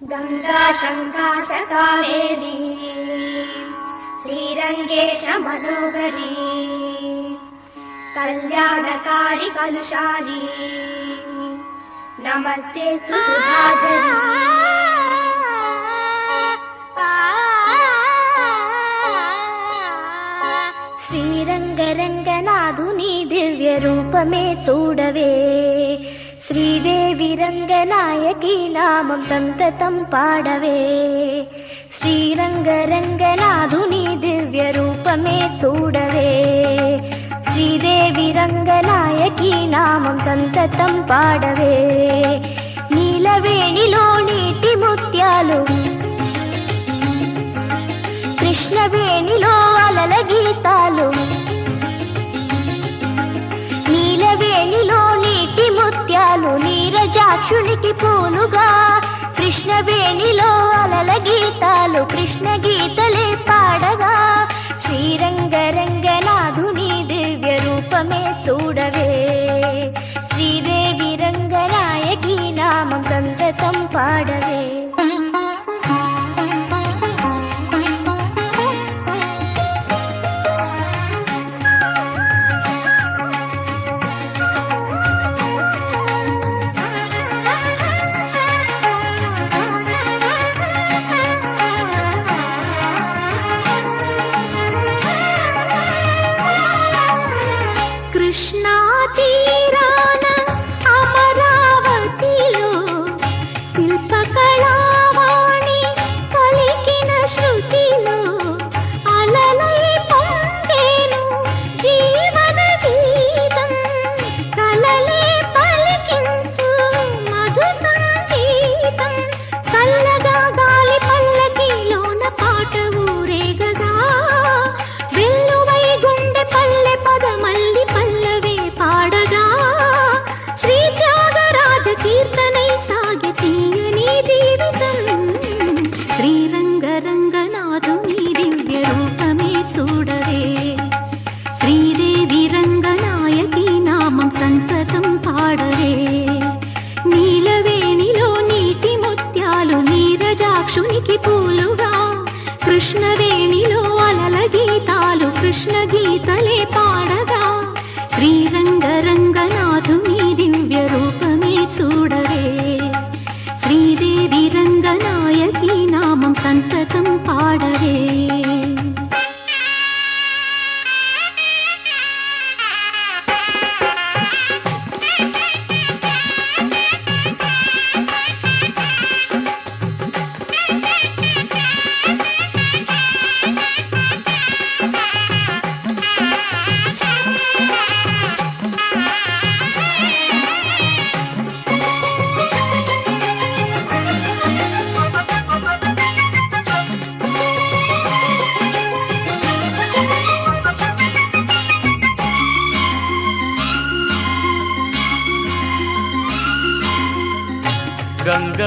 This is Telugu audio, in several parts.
गङ्गा शङ्काश कावेरी श्रीरङ्गेश मनोहरी कल्याणकारि कलुषारी नमस्ते శ్రీరంగరంగనాథుని దివ్య రూపమే చూడవే శ్రీదేవి రంగనాయకి నామం సంతతం పాడవే శ్రీరంగరంగనాథుని దివ్య రూపమే చూడవే శ్రీదేవి రంగనాయకి నామం సంతతం పాడవే నీలవేణిలో నీటి ముత్యాలు కృష్ణవేణిలో అలల గీతాలు నీరజాక్షునికి పూలుగా కృష్ణవేణిలో అలల గీతాలు కృష్ణ గీతలే పాడగా. కృష్ణా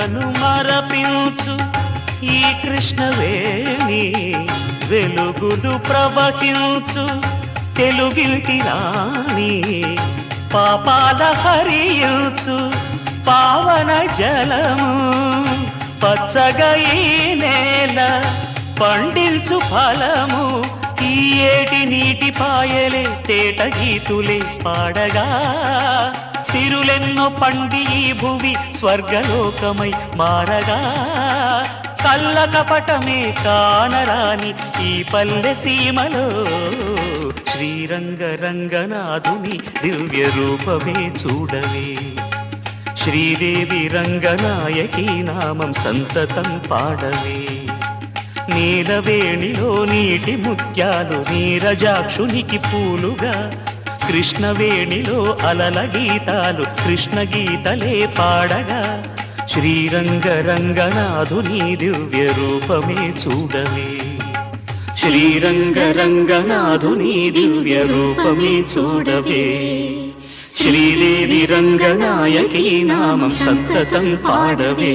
గంగను మరపించు. ఈ కృష్ణవేణి వెలుగులు ప్రవహించు. తెలుగింటి రాణి పాపాల హరియుచు పావన జలము పచ్చగా ఈ నేల పండించు ఫలము. ఈ ఏటి నీటి పాయలే తేట గీతులే పాడగా. సిరులెన్నో పండి ఈ భువి స్వర్గలోకమై మారగా. కళ్ళ కపటమే కానరాని ఈ పల్లె సీమలో శ్రీరంగ రంగనాథుని దివ్య రూపమే చూడవే. శ్రీదేవి రంగనాయకి నామం సంతతం పాడవే. నీలవేణిలో నీటి ముత్యాలు నీరజాక్షునికి పూలుగా కృష్ణవేణిలో అలల గీతాలు కృష్ణ గీతలే పాడగా. శ్రీరంగ రంగనాథుని దివ్య రూపమే చూడవే శ్రీరంగ రంగనాథుని దివ్య రూపమే చూడవే శ్రీదేవి రంగనాయకీ నామం సంతతం పాడవే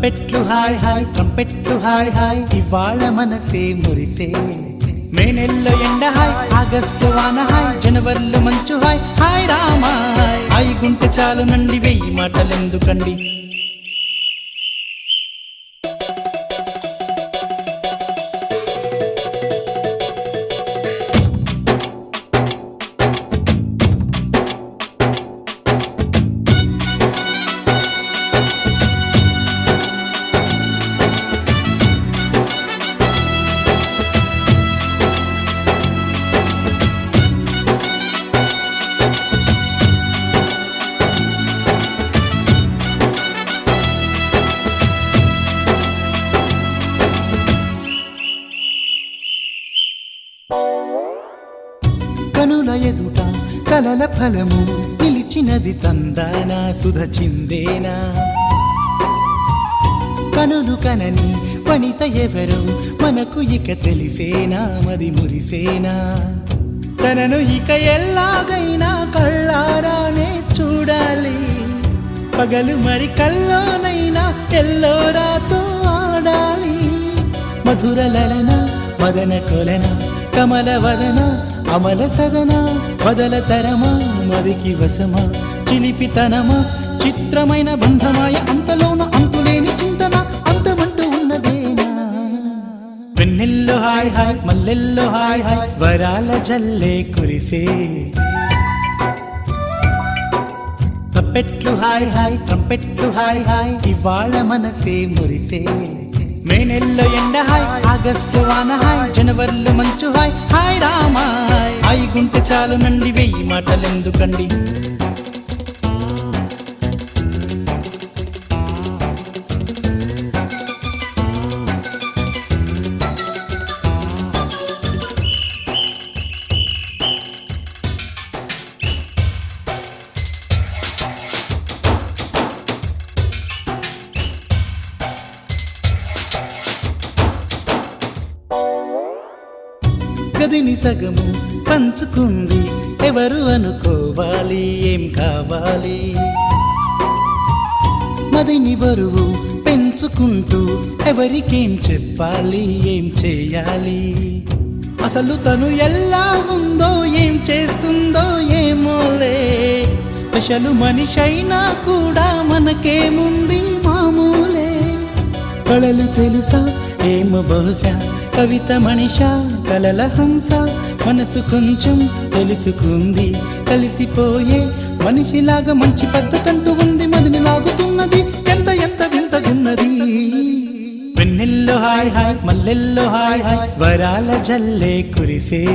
ట్రంపెట్లు హాయ్ హాయ్ ట్రంపెట్లు హాయ్ హాయ్ ఇవాళ మనసే మురిసే. మే నెలలో ఎండ హాయ్ ఆగస్టు వాన హాయ్ జనవరిలో మంచు హాయ్ హాయ్ రామా హాయ్ హాయ్ గుంటె చాలు నండి వెయ్యి మాటలెందుకండి? కలల ఫలము పిలిచినది తందాన సుధ చిందేనా కనులు కనని పణిత ఎవరు మనకు ఇక తెలిసేనా మది మురిసేనా? తనను ఇక ఎల్లాగైనా కళ్ళారానే చూడాలి పగలు మరి కల్లోనైనా ఎల్లోరాతో ఆడాలి. మధుర లలన మదన కొలన కమల వదన అమల సదన వదల తరమా మదికి వసమా చిలిపితనమా చిత్రమైన బంధమాయ అంతలోన అంతులేని చింతన అంతమంటూ ఉన్నదేనా? వెన్నెల్లో హాయ్ హాయ్ మల్లెల్లో హాయ్ హాయ్ వరాల జల్లే కురిసే. తప్పెట్లు హాయ్ హాయ్ ట్రంపెట్లు హాయ్ హాయ్ ఇవాళ మనసే మురిసే. మే నెలలో ఎండ హాయ్ ఆగస్ట్ వాన హాయ్ జనవరిలో మంచు హాయ్. హాయ్ రామాయ్. హాయ్ హాయ్ చాలు నండి వెయ్యి మాటలెందుకండి? గదిని సగము పంచుకుంది. ఎవరు అనుకోవాలి? ఏం కావాలి? మదిని బరువు పెంచుకుంటూ ఎవరికేం చెప్పాలి? ఏం చేయాలి? అసలు తను ఎలా ఉందో ఏం చేస్తుందో ఏమోలే స్పెషల్ మనిషైనా కూడా మనకేముంది మామూలే. కళలు తెలుసా? ఏమో బహుశా కవిత మనిష కలల హంస మనసు కొంచెం తెలుసుకుంది. కలిసిపోయే మనిషిలాగా మంచి పద్ధతంటూ ఉంది. మదిని లాగుతున్నది. ఎంత ఎంత వింతగున్నది వెన్నెల్లో హాయ్ హాయ్ మల్లెల్లో హాయ్ హాయ్ వరాల జల్లే కురిసే